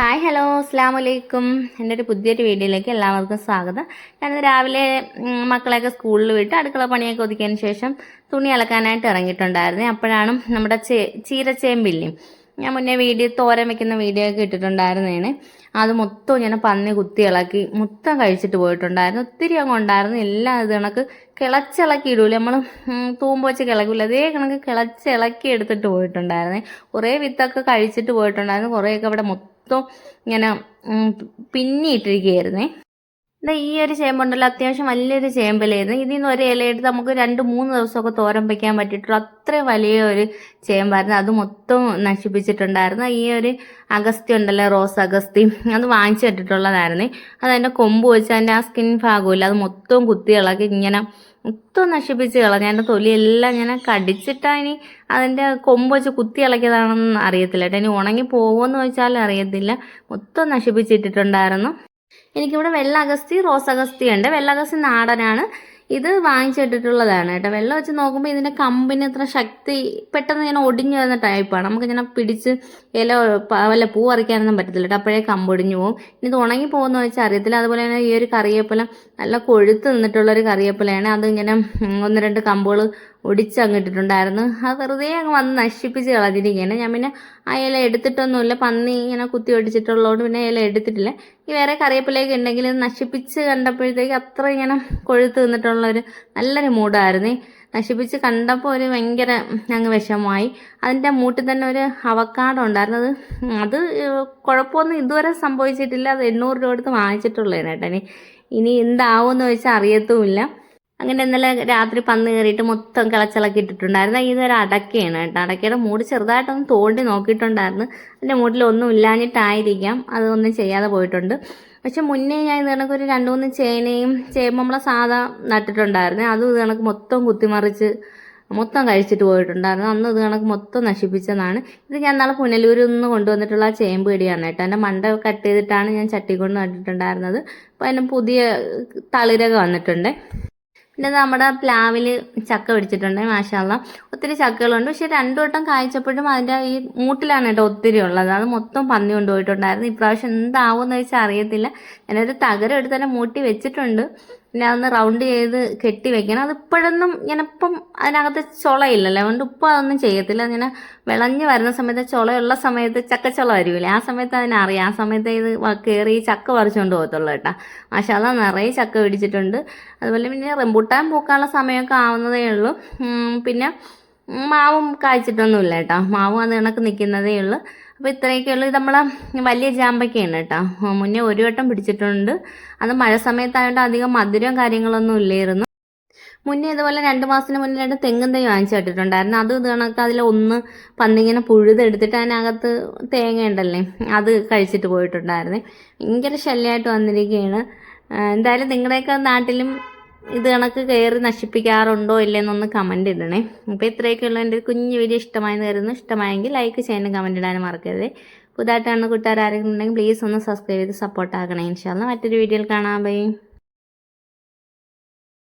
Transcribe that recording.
Hi hello അസ്സാം വലൈക്കും എന്റെ ഒരു പുതിയൊരു വീഡിയോയിലേക്ക് എല്ലാവർക്കും സ്വാഗതം. ഞാനിന്ന് രാവിലെ മക്കളെയൊക്കെ സ്കൂളിൽ വിട്ട് അടുക്കള പണിയൊക്കെ ഒതുക്കിയതിന് ശേഷം തുണി അലക്കാനായിട്ട് ഇറങ്ങിയിട്ടുണ്ടായിരുന്നു. അപ്പോഴാണ് നമ്മുടെ ചേ ചീരച്ചേമ്പില്ലേ? ഞാൻ മുന്നേ വീഡിയോ തോരൻ വെക്കുന്ന വീഡിയോ ഒക്കെ ഇട്ടിട്ടുണ്ടായിരുന്നേന് അത് മൊത്തം ഇങ്ങനെ പന്നി കുത്തി ഇളക്കി മൊത്തം കഴിച്ചിട്ട് പോയിട്ടുണ്ടായിരുന്നു. ഒത്തിരി അങ്ങ് ഉണ്ടായിരുന്നു. എല്ലാം ഇത് കണക്ക് കിളച്ചിളക്കി ഇടൂല. നമ്മൾ തൂമ്പ് വെച്ച് കിളക്കില്ല അതേ കണക്ക് കിളച്ചിളക്കി എടുത്തിട്ട് പോയിട്ടുണ്ടായിരുന്നേ. കുറേ വിത്തൊക്കെ കഴിച്ചിട്ട് പോയിട്ടുണ്ടായിരുന്നു. കുറേയൊക്കെ അവിടെ മൊത്തം ഇങ്ങനെ ഉം, പിന്നിയിട്ടിരിക്കുകയായിരുന്നേ. ഈ ഒരു ചേമ്പുണ്ടല്ലോ അത്യാവശ്യം വലിയൊരു ചേമ്പലായിരുന്നു. ഇതിൽ നിന്ന് ഒരു ഇലയെടുത്ത് നമുക്ക് രണ്ട് മൂന്ന് ദിവസമൊക്കെ തോരൻ വയ്ക്കാൻ പറ്റിയിട്ടുള്ള. അത്ര വലിയ ഒരു ചേമ്പായിരുന്നു. അത് മൊത്തം നശിപ്പിച്ചിട്ടുണ്ടായിരുന്നു. ഈ ഒരു അഗസ്തി ഉണ്ടല്ലോ റോസ് അഗസ്തി അത് വാങ്ങിച്ചു വെച്ചിട്ടുള്ളതായിരുന്നേ. അത് കൊമ്പ് വെച്ച് അതിന്റെ ആ സ്കിൻ ഭാഗമില്ല അത് മൊത്തം കുത്തി ഇളക്കി ഇങ്ങനെ മൊത്തം നശിപ്പിച്ച് കളഞ്ഞു അതിന്റെ തൊലിയെല്ലാം ഞാൻ കടിച്ചിട്ടാ ഇനി അതിന്റെ കൊമ്പ് വെച്ച് കുത്തി ഇളക്കിയതാണെന്ന് അറിയത്തില്ല ഇനി ഉണങ്ങി പോകുമെന്ന് ചോദിച്ചാലും അറിയത്തില്ല. മൊത്തം നശിപ്പിച്ചിട്ടിട്ടുണ്ടായിരുന്നു. എനിക്കിവിടെ വെള്ള അഗസ്തി റോസ് അഗസ്തി ഉണ്ട്. വെള്ള അഗസ്തി നാടനാണ്. ഇത് വാങ്ങിച്ചിട്ടിട്ടുള്ളതാണ് കേട്ടോ. വെള്ളം വെച്ച് നോക്കുമ്പോൾ ഇതിന്റെ കമ്പിന് ഇത്ര ശക്തി പെട്ടെന്ന് ഇങ്ങനെ ഒടിഞ്ഞു വന്ന ടൈപ്പാണ് നമുക്ക് ഇങ്ങനെ പിടിച്ച് ഇല വല്ല പൂ പറിക്കാനൊന്നും പറ്റത്തില്ല കേട്ടോ. അപ്പോഴേ കമ്പൊടിഞ്ഞു പോകും ഇനി ഇത് ഉണങ്ങി പോകുന്ന വെച്ചാൽ അറിയത്തില്ല. അതുപോലെ തന്നെ ഈ ഒരു കറിവേപ്പില നല്ല കൊഴുത്ത് നിന്നിട്ടുള്ള ഒരു കറിവേപ്പിലയാണ്. അതിങ്ങനെ ഒന്ന് രണ്ട് കമ്പുകൾ ഒടിച്ചങ്ങിട്ടിട്ടുണ്ടായിരുന്നു. അത് വെറുതെ അങ്ങ് വന്ന് നശിപ്പിച്ച് കളഞ്ഞിരിക്കുകയാണ്. ഞാൻ പിന്നെ ആ ഇല എടുത്തിട്ടൊന്നുമില്ല. പന്നി ഇങ്ങനെ കുത്തി ഒടിച്ചിട്ടുള്ളതുകൊണ്ട് പിന്നെ ഇല എടുത്തിട്ടില്ല. ഈ വേറെ കറിയപ്പിലേക്ക് ഉണ്ടെങ്കിൽ നശിപ്പിച്ച് കണ്ടപ്പോഴത്തേക്ക് അത്ര ഇങ്ങനെ കൊഴുത്ത് നിന്നിട്ടുള്ളൊരു നല്ലൊരു മൂടായിരുന്നു നശിപ്പിച്ച് കണ്ടപ്പോൾ ഒരു ഭയങ്കര അങ്ങ് വിഷമമായി. അതിന്റെ മൂട്ടിൽ തന്നെ ഒരു അവക്കാടം ഉണ്ടായിരുന്നത് അത് കുഴപ്പമൊന്നും ഇതുവരെ സംഭവിച്ചിട്ടില്ല. അത് എണ്ണൂറ് രൂപ എടുത്ത് വാങ്ങിച്ചിട്ടുള്ളതിനേട്ടനി ഇനി എന്താവുമെന്ന് വെച്ചാൽ അറിയത്തുമില്ല. അങ്ങനെ ഇന്നലെ രാത്രി പന്ന് കയറിയിട്ട് മൊത്തം കിളച്ചിളക്കി ഇട്ടിട്ടുണ്ടായിരുന്നു. ഇതൊരു അടക്കയാണ് കേട്ടോ. അടക്കയുടെ മൂട് ചെറുതായിട്ടൊന്ന് തോണ്ടി നോക്കിയിട്ടുണ്ടായിരുന്നു. എന്റെ മൂട്ടിൽ ഒന്നും ഇല്ലാഞ്ഞിട്ടായിരിക്കാം. അതൊന്നും ചെയ്യാതെ പോയിട്ടുണ്ട്. പക്ഷെ മുന്നേ ഞാൻ ഇത് കണക്ക് ഒരു രണ്ട് മൂന്ന് ചേനയും ചേമ്പ് നമ്മളെ സാധാ നട്ടിട്ടുണ്ടായിരുന്നു. അതും ഇത് കണക്ക് മൊത്തം കുത്തിമറിച്ച് മൊത്തം കഴിച്ചിട്ട് പോയിട്ടുണ്ടായിരുന്നു. അന്ന് ഇത് കണക്ക് മൊത്തം നശിപ്പിച്ചതാണ് ഇത് ഞാൻ നാളെ പുനലൂരിൽ നിന്ന് കൊണ്ടുവന്നിട്ടുള്ള ചേമ്പ് പിടിയാണ് കേട്ടോ. എന്റെ മണ്ട കട്ട് ചെയ്തിട്ടാണ് ഞാൻ ചട്ടി കൊണ്ട് നട്ടിട്ടുണ്ടായിരുന്നത്. അപ്പോൾ അതിന് പുതിയ തളിരൊക്കെ വന്നിട്ടുണ്ട്. പിന്നെ നമ്മുടെ പ്ലാവിൽ ചക്ക പിടിച്ചിട്ടുണ്ട് മാഷാല്ല ഒത്തിരി ചക്കകളുണ്ട്. പക്ഷെ രണ്ടു വട്ടം കായ്ച്ചപ്പോഴും അതിന്റെ ഈ മൂട്ടിലാണ് കേട്ടോ ഒത്തിരി ഉള്ളത്. അത് മൊത്തം പന്നി കൊണ്ടുപോയിട്ടുണ്ടായിരുന്നു. ഇപ്രാവശ്യം എന്താവും എന്ന് വെച്ചാൽ അറിയത്തില്ല. ഞാനൊരു തകരം എടുത്ത് തന്നെ മൂട്ടി വെച്ചിട്ടുണ്ട്. പിന്നെ അതൊന്ന് റൗണ്ട് ചെയ്ത് കെട്ടി വെക്കണം. അത് ഇപ്പോഴൊന്നും ഇങ്ങനെ ഇപ്പം അതിനകത്ത് ചുളയില്ലല്ലോ. അതുകൊണ്ട് ഇപ്പം അതൊന്നും ചെയ്യത്തില്ല. ഇങ്ങനെ വിളഞ്ഞ് വരുന്ന സമയത്ത് ചുളയുള്ള സമയത്ത് ചക്കച്ചുള വരുവില്ലേ ആ സമയത്ത് അതിനറിയാം. ആ സമയത്ത് ഇത് കയറി ചക്ക പറിച്ചുകൊണ്ട് പോകത്തുള്ളൂ കേട്ടോ. പക്ഷെ അതാ നിറയെ ചക്ക പിടിച്ചിട്ടുണ്ട്. അതുപോലെ പിന്നെ റെമ്പൂട്ടാൻ പൂക്കാനുള്ള സമയമൊക്കെ ആവുന്നതേ ഉള്ളൂ. പിന്നെ മാവും കായ്ച്ചിട്ടൊന്നുമില്ല കേട്ടോ മാവും അത് കണക്ക് നിൽക്കുന്നതേ ഉള്ളൂ. അപ്പോൾ ഇത്രയൊക്കെ ഉള്ളൂ. ഇത് നമ്മളെ വലിയ ജാമ്പയ്ക്കാണ് കേട്ടോ മുന്നേ ഒരു വട്ടം പിടിച്ചിട്ടുണ്ട്. അത് മഴ സമയത്തായതുകൊണ്ട് അധികം മധുരവും കാര്യങ്ങളൊന്നും ഇല്ലായിരുന്നു. മുന്നേ ഇതുപോലെ രണ്ട് മാസത്തിന് മുന്നേ രണ്ട് തെങ്ങും തൈ വാങ്ങിച്ചു ഇട്ടിട്ടുണ്ടായിരുന്നു അത് ഇത് കണക്ക് അതിൽ ഒന്ന് പന്നിങ്ങനെ പുഴുതെടുത്തിട്ട് അതിനകത്ത് തേങ്ങ ഉണ്ടല്ലേ അത് കഴിച്ചിട്ട് പോയിട്ടുണ്ടായിരുന്നേ. ഭയങ്കര ശല്യമായിട്ട് വന്നിരിക്കുകയാണ്. എന്തായാലും നിങ്ങളുടെയൊക്കെ നാട്ടിലും ഇത് കണക്ക് കയറി നശിപ്പിക്കാറുണ്ടോ ഇല്ലെന്നൊന്ന് കമന്റ് ഇടണേ. അപ്പോൾ ഇത്രയൊക്കെയുള്ള എന്റെ കുഞ്ഞു വീഡിയോ ഇഷ്ടമായെന്ന് കരുതുന്നു. ഇഷ്ടമായെങ്കിൽ ലൈക്ക് ചെയ്യാനും കമന്റ് ഇടാനും മറക്കരുത്. പുതുതായിട്ടാണ് കൂട്ടുകാർ ആരെങ്കിലും ഉണ്ടെങ്കിൽ പ്ലീസ് ഒന്ന് സബ്സ്ക്രൈബ് ചെയ്ത് സപ്പോർട്ട് ആക്കണേ ഇൻഷാല്ല മറ്റൊരു വീഡിയോയിൽ കാണാൻ ബൈ.